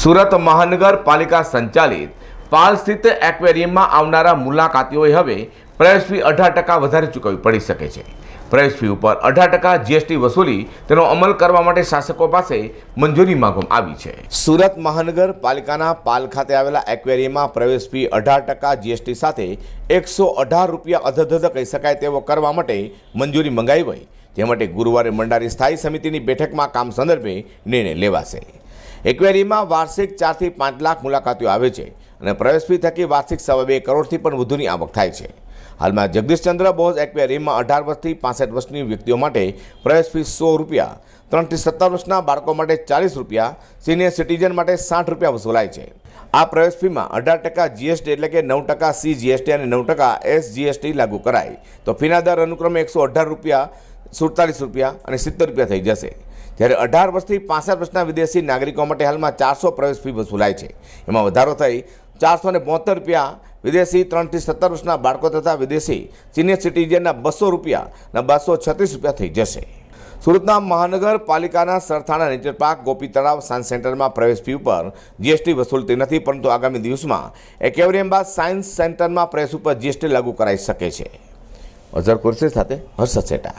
સુરત મહાનગરપાલિકા સંચાલિત પાલ સ્થિત એક્વેરિયમમાં આવનારા મુલાકાતીઓએ હવે પ્રવેશ ફી અઢાર ટકા વધારે ચૂકવવી પડી શકે છે. પ્રવેશ ફી ઉપર અઢાર ટકા જીએસટી વસૂલી તેનો અમલ કરવા માટે શાસકો પાસે મંજૂરી માંગવામાં આવી છે. સુરત મહાનગરપાલિકાના પાલ ખાતે આવેલા એક્વેરિયમમાં પ્રવેશ ફી અઢાર ટકા જીએસટી સાથે એકસો અઢાર રૂપિયા અધધધ કહી શકાય તેવો કરવા માટે મંજૂરી મંગાવી હોય. તે માટે ગુરુવારે મંડારી સ્થાયી સમિતિની બેઠકમાં કામ સંદર્ભે નિર્ણય લેવાશે. એક્વેરિયમમાં વાર્ષિક ચારથી પાંચ લાખ મુલાકાતીઓ આવે છે અને પ્રવેશ ફી થકી વાર્ષિક સવા બે કરોડથી પણ વધુની આવક થાય છે. હાલમાં જગદીશચંદ્ર બોઝ એક્વેરિયમમાં અઢાર વર્ષથી પાસઠ વર્ષની વ્યક્તિઓ માટે પ્રવેશ ફી સો રૂપિયા, ત્રણથી સત્તર વર્ષના બાળકો માટે ચાલીસ રૂપિયા, સિનિયર સિટીઝન માટે સાઠ રૂપિયા વસૂલાય છે. આ પ્રવેશ ફીમાં અઢાર ટકા જીએસટી એટલે કે નવ ટકા સી જીએસટી અને નવ ટકા એસ જીએસટી લાગુ કરાય. તો ફીના દર અનુક્રમે એકસો અઢાર રૂપિયા, સુડતાલીસ રૂપિયા અને સિત્તેર રૂપિયા થઈ જશે. જ્યારે અઢાર વર્ષથી પાસઠ વર્ષના વિદેશી નાગરિકો માટે હાલમાં ચારસો પ્રવેશ ફી વસૂલાય છે. એમાં વધારો થઈ ચારસો ને રૂપિયા વિદેશી ત્રણથી સત્તર વર્ષના બાળકો તથા વિદેશી સિનિયર સિટીઝનના બસો રૂપિયા અને બસો છત્રીસ રૂપિયા થઈ જશે. સુરતના મહાનગરપાલિકાના સરથાણા નેચર પાર્ક ગોપી તળાવ સાયન્સ સેન્ટરમાં પ્રવેશ ફી ઉપર જીએસટી વસૂલતી નથી, પરંતુ આગામી દિવસમાં એક્વેરિયમ બાદ સાયન્સ સેન્ટરમાં પ્રવેશ ઉપર જીએસટી લાગુ કરાઈ શકે છે. અઝર કુરશી સાથે હર્ષ સેટા.